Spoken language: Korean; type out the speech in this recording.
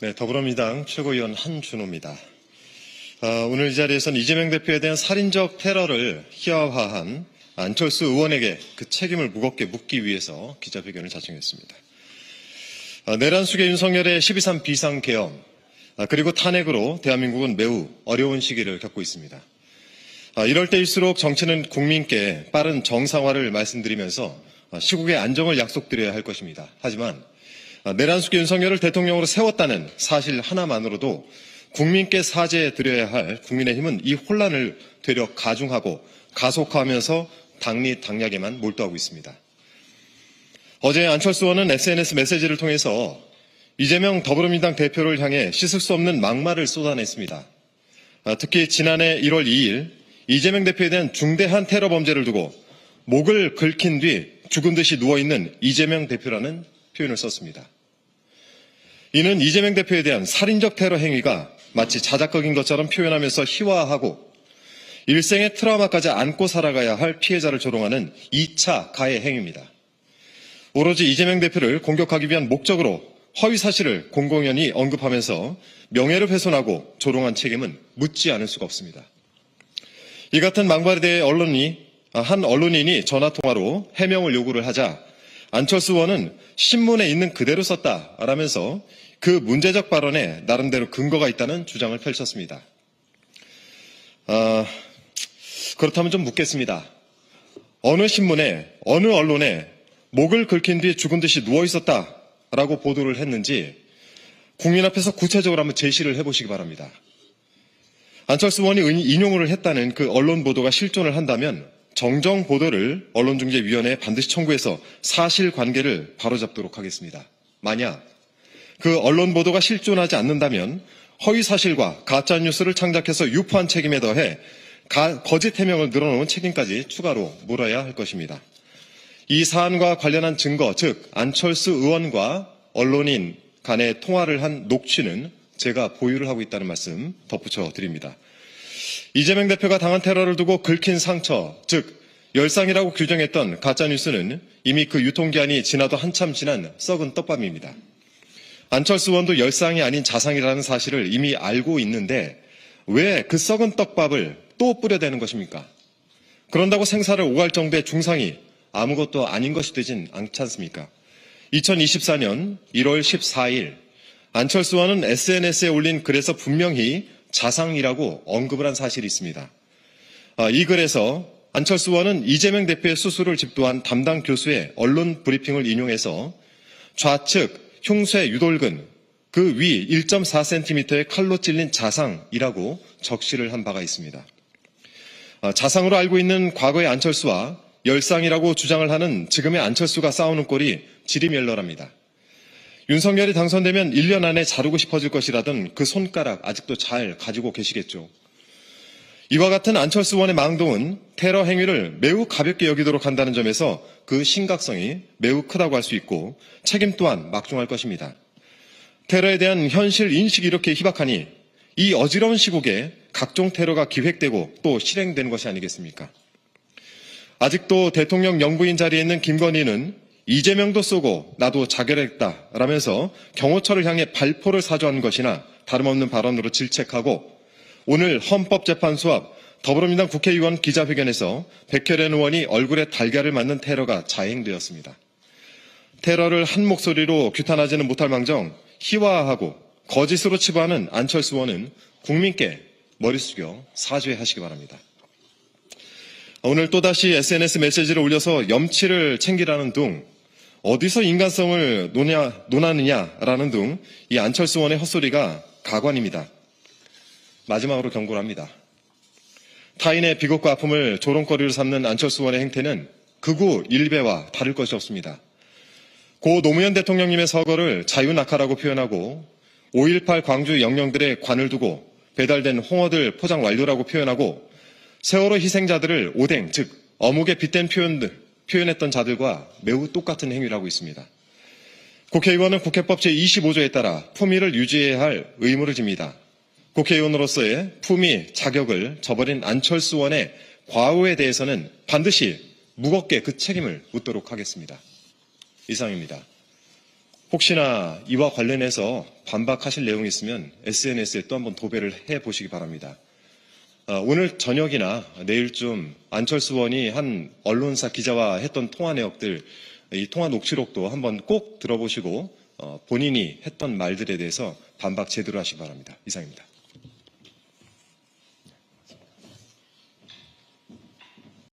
네, 더불어민주당 최고위원 한준호입니다. 아, 오늘 이 자리에서는 이재명 대표에 대한 살인적 테러를 희화화한 안철수 의원에게 그 책임을 무겁게 묻기 위해서 기자회견을 자청했습니다. 아, 내란 속의 윤석열의 12.3 비상계엄 아, 그리고 탄핵으로 대한민국은 매우 어려운 시기를 겪고 있습니다. 아, 이럴 때일수록 정치는 국민께 빠른 정상화를 말씀드리면서 아, 시국의 안정을 약속드려야 할 것입니다. 하지만 아, 내란 속의 윤석열을 대통령으로 세웠다는 사실 하나만으로도 국민께 사죄해 드려야 할 국민의힘은 이 혼란을 되려 가중하고 가속화하면서 당리 당략에만 몰두하고 있습니다. 어제 안철수 의원은 SNS 메시지를 통해서 이재명 더불어민주당 대표를 향해 씻을 수 없는 막말을 쏟아냈습니다. 아, 특히 지난해 1월 2일 이재명 대표에 대한 중대한 테러 범죄를 두고 목을 긁힌 뒤 죽은 듯이 누워있는 이재명 대표라는 표현을 썼습니다. 이는 이재명 대표에 대한 살인적 테러 행위가 마치 자작극인 것처럼 표현하면서 희화하고 일생의 트라우마까지 안고 살아가야 할 피해자를 조롱하는 2차 가해 행위입니다. 오로지 이재명 대표를 공격하기 위한 목적으로 허위 사실을 공공연히 언급하면서 명예를 훼손하고 조롱한 책임은 묻지 않을 수가 없습니다. 이 같은 망발에 대해 언론이 아, 한 언론인이 전화 통화로 해명을 요구를 하자 안철수 의원은 신문에 있는 그대로 썼다라면서 그 문제적 발언에 나름대로 근거가 있다는 주장을 펼쳤습니다. 아, 그렇다면 좀 묻겠습니다. 어느 신문에 어느 언론에 목을 긁힌 뒤 죽은 듯이 누워 있었다라고 보도를 했는지 국민 앞에서 구체적으로 한번 제시를 해보시기 바랍니다. 안철수 의원이 인용을 했다는 그 언론 보도가 실존을 한다면 정정 보도를 언론중재위원회에 반드시 청구해서 사실관계를 바로잡도록 하겠습니다. 만약 그 언론 보도가 실존하지 않는다면 허위 사실과 가짜 뉴스를 창작해서 유포한 책임에 더해 가- 거짓 해명을 늘어놓은 책임까지 추가로 물어야 할 것입니다. 이 사안과 관련한 증거, 즉 안철수 의원과 언론인 간의 통화를 한 녹취는 제가 보유를 하고 있다는 말씀 덧붙여 드립니다. 이재명 대표가 당한 테러를 두고 긁힌 상처, 즉 열상이라고 규정했던 가짜 뉴스는 이미 그 유통기한이 지나도 한참 지난 썩은 떡밥입니다. 안철수 의원도 열상이 아닌 자상이라는 사실을 이미 알고 있는데 왜 그 썩은 떡밥을 또 뿌려대는 것입니까? 그런다고 생사를 오갈 정도의 중상이 아무것도 아닌 것이 되진 않지 않습니까? 2024년 1월 14일 안철수 의원은 SNS에 올린 글에서 분명히 자상이라고 언급을 한 사실이 있습니다. 아, 이 글에서 안철수 의원은 이재명 대표의 수술을 집도한 담당 교수의 언론 브리핑을 인용해서 좌측 흉쇄 유돌근 그 위 1.4cm의 칼로 찔린 자상이라고 적시를 한 바가 있습니다. 아, 자상으로 알고 있는 과거의 안철수와 열상이라고 주장을 하는 지금의 안철수가 싸우는 꼴이 지리멸렬합니다. 윤석열이 당선되면 1년 안에 자르고 싶어질 것이라던 그 손가락 아직도 잘 가지고 계시겠죠. 이와 같은 안철수 의원의 망동은 테러 행위를 매우 가볍게 여기도록 한다는 점에서 그 심각성이 매우 크다고 할 수 있고 책임 또한 막중할 것입니다. 테러에 대한 현실 인식이 이렇게 희박하니 이 어지러운 시국에 각종 테러가 기획되고 또 실행되는 것이 아니겠습니까? 아직도 대통령 영부인 자리에 있는 김건희는 이재명도 쏘고 나도 자결했다 라면서 경호처를 향해 발포를 사주한 것이나 다름없는 발언으로 질책하고 오늘 헌법재판소 앞 더불어민주당 국회의원 기자회견에서 백혜련 의원이 얼굴에 달걀을 맞는 테러가 자행되었습니다. 테러를 한 목소리로 규탄하지는 못할 망정 희화하고 거짓으로 치부하는 안철수 의원은 국민께 머리 숙여 사죄하시기 바랍니다. 오늘 또다시 SNS 메시지를 올려서 염치를 챙기라는 둥, 어디서 인간성을 노냐, 논하느냐라는 둥, 이 안철수 의원의 헛소리가 가관입니다. 마지막으로 경고를 합니다. 타인의 비극과 아픔을 조롱거리로 삼는 안철수 의원의 행태는 극우 일배와 다를 것이 없습니다. 고 노무현 대통령님의 서거를 자유낙하라고 표현하고 5.18 광주 영령들의 관을 두고 배달된 홍어들 포장 완료라고 표현하고 세월호 희생자들을 오뎅, 즉 어묵에 빗댄 표현들, 표현했던 자들과 매우 똑같은 행위를 하고 있습니다. 국회의원은 국회법 제25조에 따라 품위를 유지해야 할 의무를 집니다. 국회의원으로서의 품위, 자격을 저버린 안철수 의원의 과오에 대해서는 반드시 무겁게 그 책임을 묻도록 하겠습니다. 이상입니다. 혹시나 이와 관련해서 반박하실 내용이 있으면 SNS에 또 한번 도배를 해 보시기 바랍니다. 어, 오늘 저녁이나 내일쯤 안철수 의원이 한 언론사 기자와 했던 통화 내역들, 이 통화 녹취록도 한번 꼭 들어보시고 어, 본인이 했던 말들에 대해서 반박 제대로 하시기 바랍니다. 이상입니다.